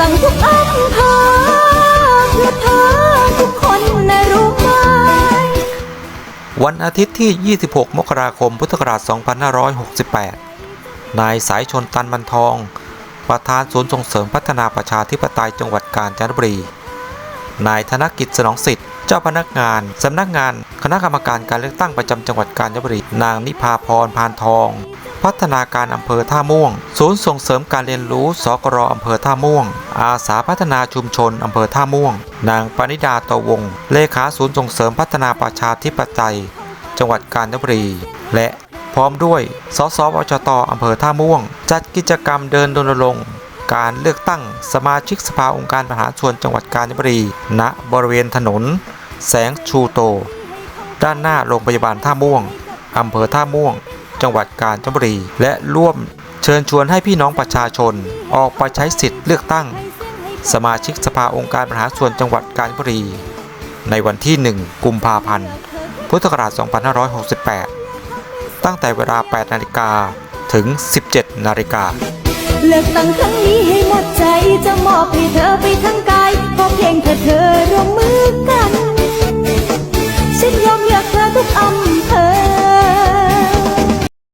ตั้งทุกอำเภอเพื่อเธอทุกคนนะรู้ไหม วันอาทิตย์ที่ 26 มกราคม พุทธศักราช 2568 นายสายชนตันมันทอง ประธานศูนย์ส่งเสริมพัฒนาประชาธิปไตยจังหวัดกาญจนบุรี นายธนกิจสนองสิทธิ์ เจ้าพนักงาน สำนักงาน คณะกรรมการการเลือกตั้งประจำจังหวัดกาญจนบุรี นางนิพาพรพานทอง พัฒนาการอำเภอท่าม่วง ศูนย์ส่งเสริมการเรียนรู้สกรอำเภอท่าม่วง อาสาพัฒนาชุมชนอำเภอท่าม่วง นางปณิดาตวง เลขาศูนย์ส่งเสริมพัฒนาประชาธิปไตย จังหวัดกาญจนบุรี และพร้อมด้วย สสวจตอำเภอท่าม่วง จัดกิจกรรมเดินรณรงค์การเลือกตั้งสมาชิกสภาองค์การบริหารส่วนจังหวัดกาญจนบุรี ณ บริเวณถนน แสงชูโต ด้านหน้าโรงพยาบาลท่าม่วง อำเภอท่าม่วง จังหวัดกาญจนบุรี และร่วมเชิญชวนให้พี่น้องประชาชน ออกไปใช้สิทธิ์เลือกตั้ง สมาชิกสภาองค์การบริหารส่วนจังหวัดกาญจนบุรี ในวันที่ 1 กุมภาพันธ์ พุทธศักราช 2568 ตั้งแต่เวลา 8 นาฬิกาถึง 17 นาฬิกาเลือกตั้งครั้งนี้ให้หมดใจจะมอบให้เธอไปทั้งกาย